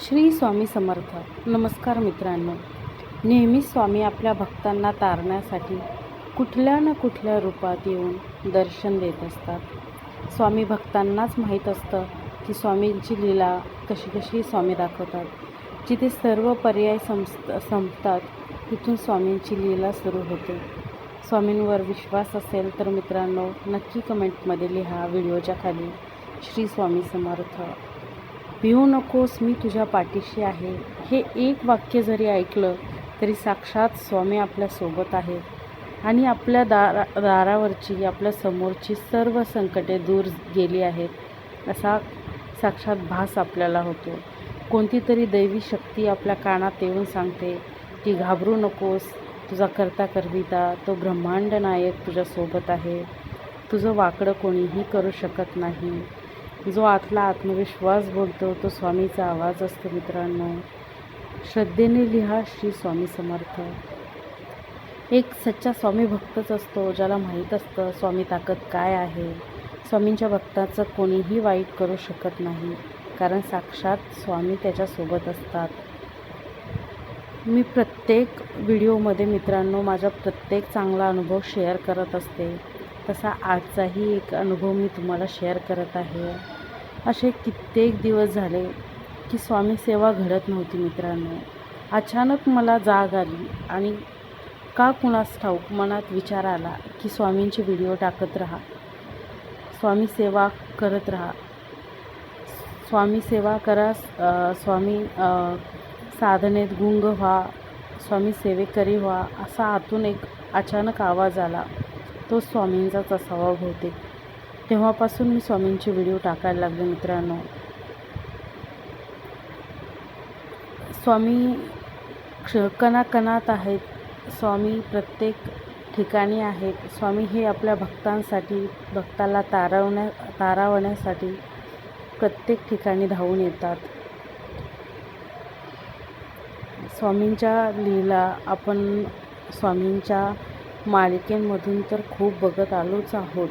श्री स्वामी समर्थ. नमस्कार मित्रांनो. नेहमी स्वामी आपल्या भक्तांना तारण्यासाठी कुठल्या ना कुठल्या रूपात येऊन दर्शन देत असतात. स्वामी भक्तांनाच माहीत असतं की स्वामींची लीला कशी कशी स्वामी दाखवतात. जिथे सर्व पर्याय संप संपतात तिथून स्वामींची लीला सुरू होते. स्वामींवर विश्वास असेल तर मित्रांनो नक्की कमेंटमध्ये लिहा. व्हिडिओच्या खाली श्री स्वामी समर्थ. भिवू नकोस मी तुझ्या पाठीशी आहे. हे एक वाक्य जरी ऐकलं तरी साक्षात स्वामी आपल्यासोबत आहे आणि आपल्या दारा दारावरची आपल्या समोरची सर्व संकटे दूर गेली आहेत असा साक्षात भास आपल्याला होतो. कोणती तरी दैवी शक्ती आपल्या कानात येऊन सांगते की घाबरू नकोस तुझा करता करविता तो ब्रह्मांड नायक तुझ्यासोबत आहे. तुझं वाकडं कोणीही करू शकत नाही. जो आतला आत्मविश्वास बोलतो तो स्वामीचा आवाज असतो मित्रांनो. श्रद्धेने लिहा श्री स्वामी समर्थ. एक सच्चा स्वामी भक्तच असतो ज्याला माहीत असतं स्वामी ताकद काय आहे. स्वामींच्या भक्ताचं कोणीही वाईट करू शकत नाही कारण साक्षात स्वामी त्याच्यासोबत असतात. मी प्रत्येक व्हिडिओमध्ये मित्रांनो माझा प्रत्येक चांगला अनुभव शेअर करत असते. तसा आजचाही एक अनुभव मी तुम्हाला शेअर करत आहे. असे कित्येक दिवस झाले की स्वामी सेवा घडत नव्हती मित्रांनो. अचानक मला जाग आली आणि का कुणास ठाऊक मनात विचार आला की स्वामींचे व्हिडिओ टाकत राहा. स्वामी सेवा करत राहा. स्वामी सेवा करा स्वामी साधनेत गुंग व्हा स्वामी सेवेकरी व्हा असा आतून एक अचानक आवाज आला. तो स्वामींचाच असावा बहुतेक. तेव्हापासून मी स्वामींचे व्हिडिओ टाकायला लागले मित्रांनो. स्वामी क्ष कणाकणात आहेत. स्वामी प्रत्येक ठिकाणी आहेत. स्वामी हे आपल्या भक्तांसाठी भक्ताला तारवण्या तारावण्यासाठी प्रत्येक ठिकाणी धावून येतात. स्वामींच्या लीला आपण स्वामींच्या मालिकेमधून तर खूप बघत आलोच आहोत.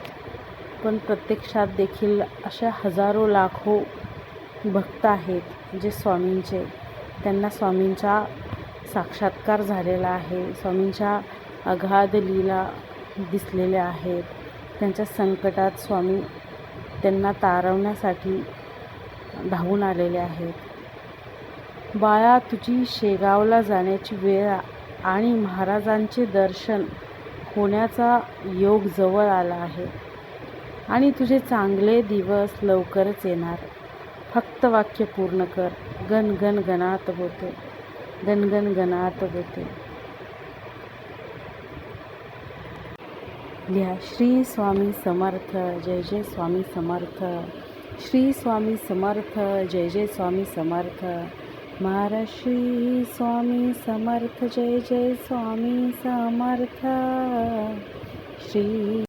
पण प्रत्यक्षात देखील अशा हजारो लाखो भक्त आहेत जे स्वामींचे. त्यांना स्वामींचा साक्षात्कार झालेला आहे. स्वामींच्या अगाध लीला दिसलेल्या आहेत. त्यांच्या संकटात स्वामी त्यांना तारवण्यासाठी धावून आलेले आहेत. बाळा तुझी शेगावला जाण्याची वेळ आणि महाराजांचे दर्शन होण्याचा योग जवळ आला आहे. आणि तुझे चांगले दिवस लवकरच येणार. फक्त वाक्य पूर्ण कर. गण गण गणात होते. गन गण गणात होते. लिहा श्री स्वामी समर्थ जय जय स्वामी समर्थ. श्री स्वामी समर्थ जय जय स्वामी समर्थ. महाराज श्री स्वामी समर्थ जय जय स्वामी समर्थ. श्री